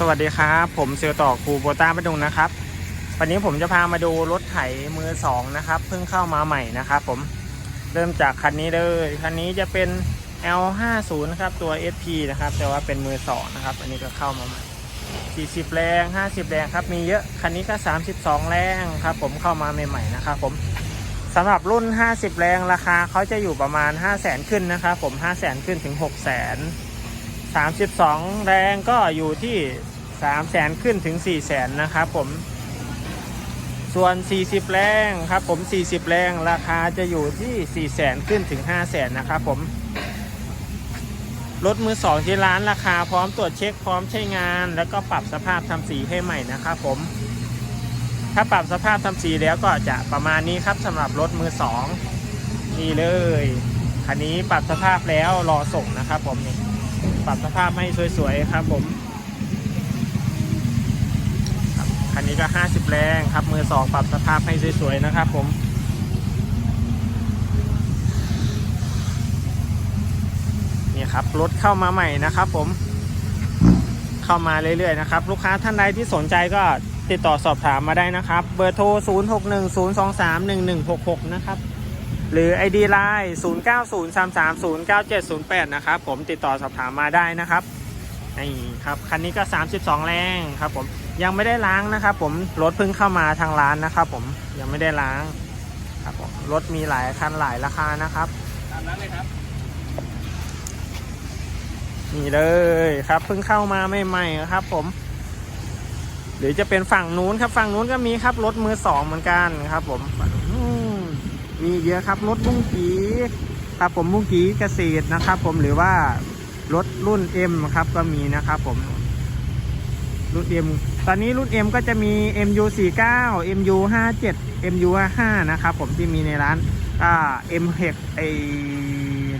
สวัสดีครับ ผมเซลต่อครูโบต้าประดุงนะครับ วันนี้ผมจะพามาดูรถไถมือสองนะครับ เพิ่งเข้ามาใหม่นะครับผมเริ่มจากคันนี้เลย คันนี้จะเป็น L50 นะครับ ตัว SP นะครับ แต่ว่าเป็นมือสองนะครับ อันนี้ก็เข้ามาใหม่40 แรง 50 แรงครับ มีเยอะ คันนี้ก็ 32 แรงครับ ผมเข้ามาใหม่ๆนะครับผมสำหรับรุ่น 50 แรงราคาเขาจะอยู่ประมาณ 5 0 0 0 0 0ขึ้นนะครับผม 5 0 0 0 0 0ขึ้นถึง 6 0 0 0 0 32 แรงก็อยู่ที่3 0 0แสนขึ้นถึง4 0 0แสนนะครับผม ส่วน 40 แรงครับผม 40 แรงราคาจะอยู่ที่4 0 0แสนขึ้นถึง5 0 0แสนนะครับผมรถมือสองที่ร้านราคาพร้อมตรวจเช็คพร้อมใช้งาน แล้วก็ปรับสภาพทำสีให้ใหม่นะครับผม ถ้าปรับสภาพทำสีแล้วก็จะประมาณนี้ครับสำหรับรถมือสองนี่เลยคันนี้ปรับสภาพแล้วรอส่งนะครับผมนี่ ปรับสภาพให้สวยๆครับผมครับคันนี้ก็ 50 แรงครับ มือสองปรับสภาพให้สวยๆนะครับผมนี่ครับรถเข้ามาใหม่นะครับผมเข้ามาเรื่อยๆนะครับ ลูกค้าท่านใดที่สนใจก็ติดต่อสอบถามมาได้นะครับ เบอร์โทร 0610231166 นะครับ หรือ ID Line 0903309708 นะครับผมติดต่อสอบถามมาได้นะครับนี่ครับคันนี้ก็ 32 แรงครับผมยังไม่ได้ล้างนะครับผมรถเพิ่งเข้ามาทางร้านนะครับผมยังไม่ได้ล้างครับผมรถมีหลายคันหลายราคานะครับตามนั้นเลยครับนี่เลยครับเพิ่งเข้ามาใหม่ๆครับผม หรือจะเป็นฝั่งนู้นครับฝั่งนู้นก็มีครับรถมือสองเหมือนกันครับ ผมอื มีเยอะครับรถมุ้งกีครับผมมุ้งกีเกษตรนะครับ ผมหรือว่ารถรุ่น M ครับก็มีนะครับผมรุ่น M ตอนนี้รุ่น M ก็จะมี MU 49 MU 57 MU 55นะครับผมที่มีในร้านอ่า M เฮกไอ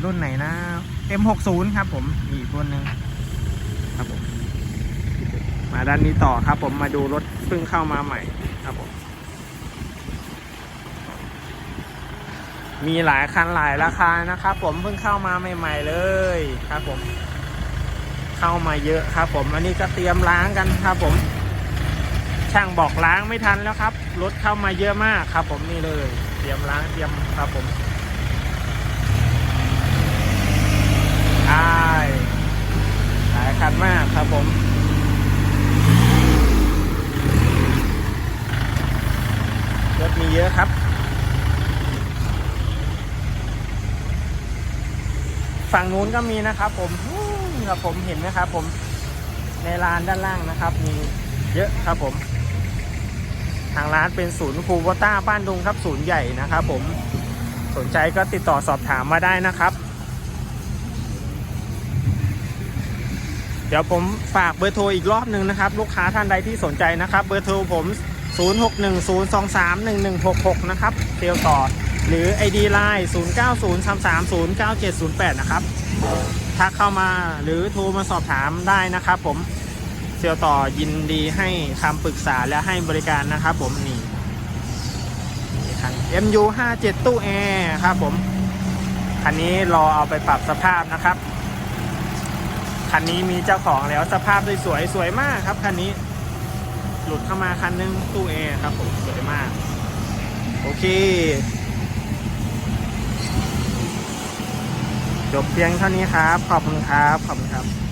รุ่นไหนนะ M60 ครับผมมีอีกรุ่นหนึ่งครับผมมาด้านนี้ต่อครับผมมาดูรถเพิ่งเข้ามาใหม่ครับผม มีหลายคันหลายราคานะครับผมเพิ่งเข้ามาใหม่ ๆ เลยครับผม เข้ามาเยอะครับ ผมอันนี้ก็เตรียมล้างกันครับผม ช่างบอกล้างไม่ทันแล้วครับรถเข้ามาเยอะมากครับ ผมนี่เลย เตรียมล้างเตรียมครับผมใช่หลายคันมากครับผม รถมีเยอะครับ ฝั่งนู้นก็มีนะครับ ผมครับผมเห็นไหมครับผมในร้านด้านล่างนะครับ มีเยอะครับผม ทางร้านเป็นศูนย์คูโบต้าบ้านดุงครับ ศูนย์ใหญ่นะครับ ผมสนใจก็ติดต่อสอบถามมาได้นะครับ เดี๋ยวผมฝากเบอร์โทรอีกรอบหนึ่งนะครับ ลูกค้าท่านใดที่สนใจนะครับ เบอร์โทรผม 0610231166 นะครับเซลต่อ หรือ ID Line 0903309708 นะครับทักเข้ามาหรือโทรมาสอบถามได้นะครับผมเซลต่อยินดีให้คำปรึกษาและให้บริการนะครับผมนี่นี่คัน MU 57ตู้แอร์ครับผมคันนี้รอเอาไปปรับสภาพนะครับ คันนี้มีเจ้าของแล้วสภาพสวยๆสวยมากครับคันนี้ หลุดเข้ามาคันนึงตู้แอร์ครับผมสวยมาก โอเค จบเพียงเท่านี้ครับ ขอบคุณครับ ขอบคุณครับ